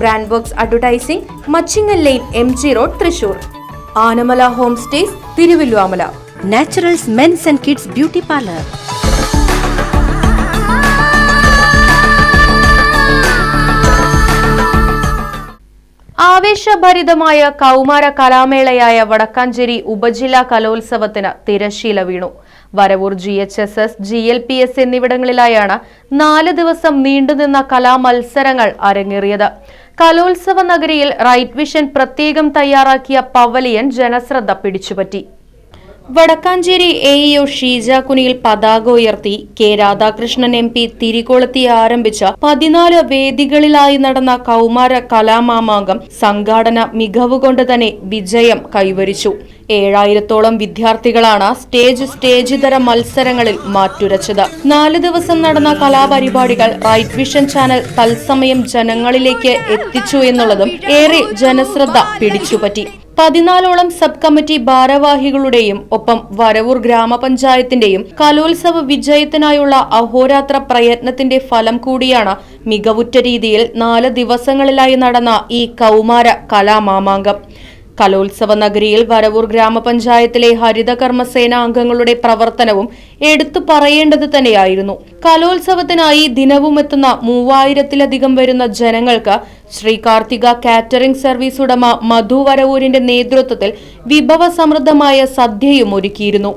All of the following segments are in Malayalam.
Brand works advertising Machingal line M G road Thrissur. Anamala home stays Thiruvilwamala. Naturals men's and kids beauty parlour. ആവേശഭരിതമായ കൗമാര കലാമേളയായ വടക്കാഞ്ചേരി ഉപജില്ലാ കലോത്സവത്തിന് തിരശീല വീണു. Varavoor G H S S G L P S എന്നിവിടങ്ങളിലായാണ് നാല് ദിവസം നീണ്ടുനിന്ന കലാമത്സരങ്ങൾ അരങ്ങേറിയത്. കലോത്സവ നഗരിയിൽ റൈറ്റ് വിഷൻ പ്രത്യേകം തയ്യാറാക്കിയ പവലിയൻ ജനശ്രദ്ധ പിടിച്ചുപറ്റി. വടക്കാഞ്ചേരി എ ഇഒ ഷീജ കുനിയിൽ പതാക ഉയർത്തി കെ രാധാകൃഷ്ണൻ എം പി തിരികൊളുത്തി ആരംഭിച്ച പതിനാല് വേദികളിലായി നടന്ന കൗമാര കലാമാമാങ്കം സംഘാടന മികവുകൊണ്ട് തന്നെ വിജയം കൈവരിച്ചു. ഏഴായിരത്തോളം വിദ്യാർത്ഥികളാണ് സ്റ്റേജ് സ്റ്റേജ് തര മത്സരങ്ങളിൽ മാറ്റുരച്ചത്. നാല് ദിവസം നടന്ന കലാപരിപാടികൾ റൈറ്റ് വിഷൻ ചാനൽ തത്സമയം ജനങ്ങളിലേക്ക് എത്തിച്ചു എന്നുള്ളതും ഏറെ ജനശ്രദ്ധ പിടിച്ചുപറ്റി. പതിനാലോളം സബ് കമ്മിറ്റി ഭാരവാഹികളുടെയും ഒപ്പം വരവൂർ ഗ്രാമപഞ്ചായത്തിന്റെയും കലോത്സവ വിജയത്തിനായുള്ള അഹോരാത്ര പ്രയത്നത്തിന്റെ ഫലം കൂടിയാണ് മികവുറ്റ രീതിയിൽ നാല് ദിവസങ്ങളിലായി നടന്ന ഈ കൗമാര കലാമാമാങ്കം. കലോത്സവ നഗരിയിൽ വരവൂർ ഗ്രാമപഞ്ചായത്തിലെ ഹരിത കർമ്മസേന അംഗങ്ങളുടെ പ്രവർത്തനവും എടുത്തു പറയേണ്ടത് തന്നെയായിരുന്നു. കലോത്സവത്തിനായി ദിനവും എത്തുന്ന മൂവായിരത്തിലധികം വരുന്ന ജനങ്ങൾക്ക് ശ്രീ കാർത്തിക കാറ്ററിംഗ് സർവീസ് ഉടമ മധു വരവൂരിന്റെ നേതൃത്വത്തിൽ വിഭവസമൃദ്ധമായ സദ്യയും ഒരുക്കിയിരുന്നു.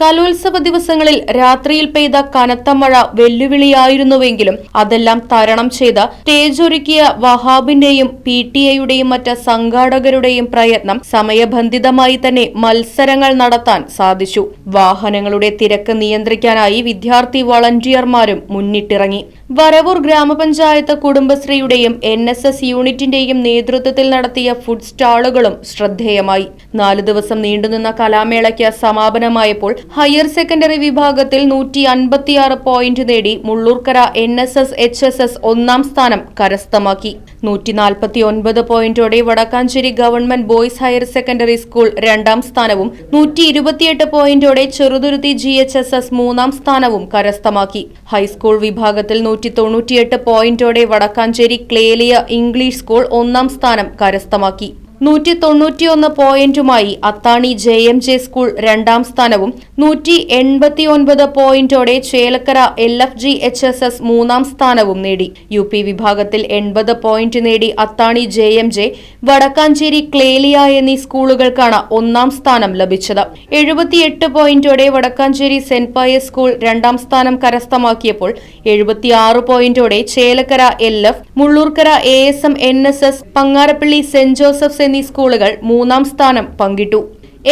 കലോത്സവ ദിവസങ്ങളിൽ രാത്രിയിൽ പെയ്ത കനത്ത മഴ വെല്ലുവിളിയായിരുന്നുവെങ്കിലും അതെല്ലാം തരണം ചെയ്ത സ്റ്റേജ് ഒരുക്കിയ വഹാബിന്റെയും പി ടി എയുടെയും മറ്റ് സംഘാടകരുടെയും പ്രയത്നം സമയബന്ധിതമായി തന്നെ മത്സരങ്ങൾ നടത്താൻ സാധിച്ചു. വാഹനങ്ങളുടെ തിരക്ക് നിയന്ത്രിക്കാനായി വിദ്യാർത്ഥി വളണ്ടിയർമാരും മുന്നിട്ടിറങ്ങി. വരവൂർ ഗ്രാമപഞ്ചായത്ത് കുടുംബശ്രീയുടെയും എൻ എസ് എസ് യൂണിറ്റിന്റെയും നേതൃത്വത്തിൽ നടത്തിയ ഫുഡ് സ്റ്റാളുകളും ശ്രദ്ധേയമായി. നാലു ദിവസം നീണ്ടുനിന്ന കലാമേളയ്ക്ക് സമാപനമായപ്പോൾ ഹയർ സെക്കൻഡറി വിഭാഗത്തിൽ നൂറ്റി അൻപത്തിയാറ് പോയിന്റ് നേടി Mullurkara N S S H S S ഒന്നാം സ്ഥാനം കരസ്ഥമാക്കി. നൂറ്റി നാൽപ്പത്തി ഒൻപത് പോയിന്റോടെ Vadakkanchery government boys higher secondary school രണ്ടാം സ്ഥാനവും നൂറ്റി ഇരുപത്തിയെട്ട് പോയിന്റോടെ Cheruthuruthy G H S S മൂന്നാം സ്ഥാനവും കരസ്ഥമാക്കി. ഹൈസ്കൂൾ വിഭാഗത്തിൽ നൂറ്റി തൊണ്ണൂറ്റിയെട്ട് പോയിന്റോടെ വടക്കാഞ്ചേരി ക്ലേലിയ ഇംഗ്ലീഷ് സ്കൂൾ ഒന്നാം സ്ഥാനം കരസ്ഥമാക്കി. നൂറ്റി തൊണ്ണൂറ്റിയൊന്ന് പോയിന്റുമായി Athani J M J school രണ്ടാം സ്ഥാനവും നൂറ്റി എൺപത്തിയൊൻപത് പോയിന്റോടെ Chelakkara L F G H S S മൂന്നാം സ്ഥാനവും നേടി. യു പി വിഭാഗത്തിൽ എൺപത് പോയിന്റ് നേടി Athani J M J Vadakkanchery Clelia എന്നീ സ്കൂളുകൾക്കാണ് ഒന്നാം സ്ഥാനം ലഭിച്ചത്. എഴുപത്തിയെട്ട് പോയിന്റോടെ വടക്കാഞ്ചേരി സെന്റ് പയസ് സ്കൂൾ രണ്ടാം സ്ഥാനം കരസ്ഥമാക്കിയപ്പോൾ എഴുപത്തിയാറ് പോയിന്റോടെ Chelakkara L F Mullurkara A S M N S S Pangarappilly saint Joseph's എന്നീ സ്കൂളുകൾ മൂന്നാം സ്ഥാനം പങ്കിട്ടു.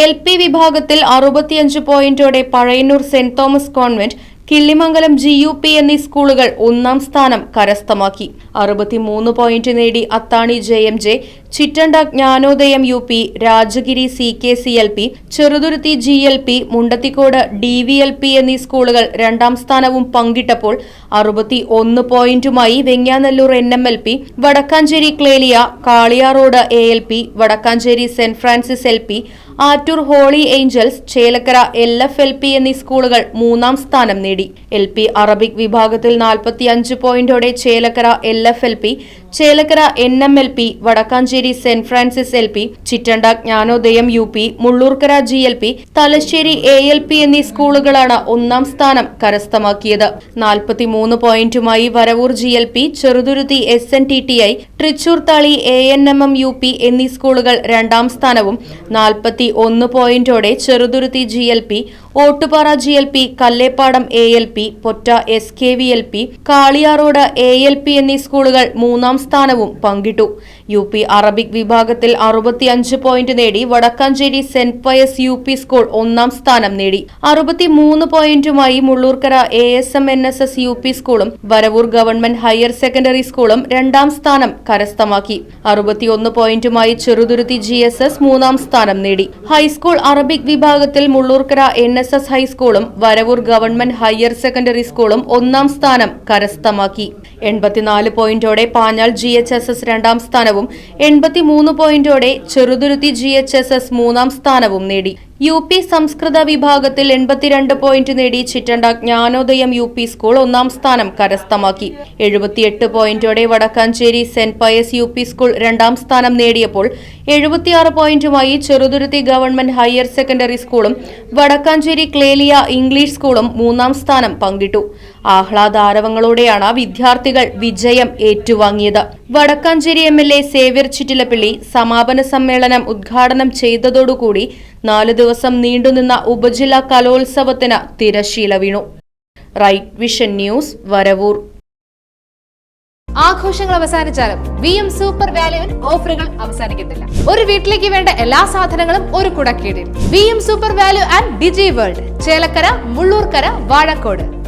എൽ പി വിഭാഗത്തിൽ അറുപത്തിയഞ്ച് പോയിന്റോടെ Pazhayannur saint Thomas convent Killimangalam G U P എന്നീ സ്കൂളുകൾ ഒന്നാം സ്ഥാനം കരസ്ഥമാക്കി. അറുപത്തിമൂന്ന് പോയിന്റ് നേടി Athani J M J Chittanda Jnanodayam U P Rajagiri C K C L P Cheruthuruthy G L P Mundathikode D V L P എന്നീ സ്കൂളുകൾ രണ്ടാം സ്ഥാനവും പങ്കിട്ടപ്പോൾ അറുപത്തി ഒന്ന് പോയിന്റുമായി Venganellur N M L P Vadakkanchery Clelia Kaliyarode A L P Vadakkanchery Saint Francis L P Attoor holy angels Chelakkara L F L P എന്നീ സ്കൂളുകൾ മൂന്നാം സ്ഥാനം നേടി. എൽ പി അറബിക് വിഭാഗത്തിൽ നാൽപ്പത്തിയഞ്ച് പോയിന്റോടെ Chelakkara L F L P Chelakkara N M L P Vadakkanchery saint Francis L P Chittanda Jnanodayam U P Mullurkara G L P Thalassery A L P എന്നീ സ്കൂളുകളാണ് ഒന്നാം സ്ഥാനം കരസ്ഥമാക്കിയത്. നാൽപ്പത്തിമൂന്ന് പോയിന്റുമായി Varavoor G L P Cheruthuruthy S N T T I Trichur Thali A N M M U P എന്നീ സ്കൂളുകൾ രണ്ടാം സ്ഥാനവും നാൽപ്പത്തി ഒന്ന് പോയിന്റോടെ Cheruthuruthy G L P Ottupara G L P Kallepadam A L P Potta S K V L P Kaliyarode A L P എന്നീ സ്കൂളുകൾ മൂന്നാം സ്ഥാനവും പങ്കിട്ടു. യു പി അറബിക് വിഭാഗത്തിൽ അറുപത്തിയഞ്ച് പോയിന്റ് നേടി Vadakkanchery saint Pius U P school ഒന്നാം സ്ഥാനം നേടി. അറുപത്തിമൂന്ന് പോയിന്റുമായി Mullurkara A S M N S S U P സ്കൂളും വരവൂർ ഗവൺമെന്റ് ഹയർ സെക്കൻഡറി സ്കൂളും രണ്ടാം സ്ഥാനം കരസ്ഥമാക്കി. അറുപത്തിയൊന്ന് പോയിന്റുമായി ചെറുതുരുത്തി ജി എസ് എസ് മൂന്നാം സ്ഥാനം നേടി. ഹൈസ്കൂൾ അറബിക് വിഭാഗത്തിൽ മുള്ളൂർക്കര എൻ എസ് എസ് ഹൈസ്കൂളും വരവൂർ ഗവൺമെന്റ് ഹയർ സെക്കൻഡറി സ്കൂളും ഒന്നാം സ്ഥാനം കരസ്ഥമാക്കി. എൺപത്തിനാല് പോയിന്റോടെ Panjal G H S S രണ്ടാം സ്ഥാനവും എൺപത്തിമൂന്ന് പോയിന്റോടെ Cheruthuruthy G H S S മൂന്നാം സ്ഥാനവും നേടി. യു പി സംസ്കൃത വിഭാഗത്തിൽ എൺപത്തിരണ്ട് പോയിന്റ് നേടി Chittanda Jnanodayam U P school ഒന്നാം സ്ഥാനം കരസ്ഥമാക്കി. എഴുപത്തിയെട്ട് പോയിന്റോടെ Vadakkanchery saint Pius U P school രണ്ടാം സ്ഥാനം നേടിയപ്പോൾ എഴുപത്തിയാറ് പോയിന്റുമായി ചെറുതുരുത്തി ഗവൺമെന്റ് ഹയർ സെക്കൻഡറി സ്കൂളും വടക്കാഞ്ചേരി ക്ലേലിയ ഇംഗ്ലീഷ് സ്കൂളും മൂന്നാം സ്ഥാനം പങ്കിട്ടു. ആഹ്ലാദാരവങ്ങളോടെയാണ് വിദ്യാർത്ഥികൾ വിജയം ഏറ്റുവാങ്ങിയത്. Vadakkanchery M L A Xavier Chittilappilly സമാപന സമ്മേളനം ഉദ്ഘാടനം ചെയ്തതോടുകൂടി നാല് ദിവസം നീണ്ടുനിന്ന ഉപജില്ലാ കലോത്സവത്തിന് തിരശീല വീണു. Right vision news Varavoor. ആഘോഷങ്ങൾ അവസാനിച്ചാലും വി എം സൂപ്പർ വാല്യുവിൽ ഓഫറുകൾ അവസാനിക്കുന്നില്ല ഒരു വീട്ടിലേക്ക് വേണ്ട എല്ലാ സാധനങ്ങളും ഒരു കുടക്കീടിൽ. V M super value and Digi World Chelakkara Mullurkara Vazhakkode.